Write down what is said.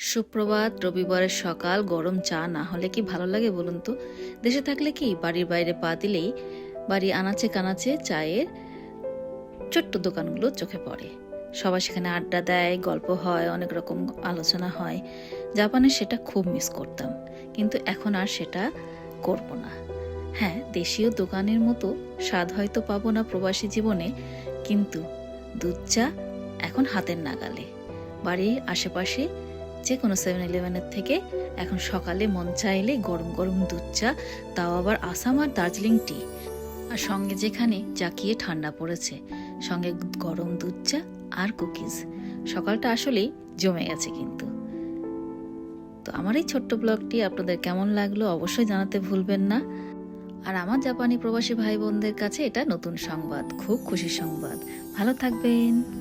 সুপ্রভাত, রবিবারের সকাল, গরম চা না হলে কি ভালো লাগে বলুন তো? দেশে থাকলে কি বাড়ির বাইরে পা দিলেই বাড়ি আনাচে কানাচে চায়ের ছোট্ট দোকানগুলো চোখে পড়ে। সবাই সেখানে আড্ডা দেয়, গল্প হয়, অনেক রকম আলোচনা হয়। জাপানে সেটা খুব মিস করতাম। কিন্তু এখন আর সেটা করব না। হ্যাঁ দেশীয় দোকানের মতো স্বাদ হয়তো পাবো না প্রবাসী জীবনে, কিন্তু দুধ চা এখন হাতের নাগালে। বাড়ির আশেপাশে যে কোনো সেভেন ইলেভেনের থেকে এখন সকালে মন চাইলে গরম গরম দুধ চা, তাও আবার আসাম আর দার্জিলিং টি। আর সঙ্গে যেখানে জাকিয়ে ঠান্ডা পড়েছে, সঙ্গে গরম দুধ চা আর কুকিজ। সকালটা আসলেই জমে গেছে কিন্তু। তো আমার এই ছোট্ট ব্লগটি আপনাদের কেমন লাগল অবশ্যই জানাতে ভুলবেন না। আর আমার জাপানি প্রবাসী ভাই বোনদের কাছে এটা নতুন সংবাদ, খুব খুশি সংবাদ। ভালো থাকবেন।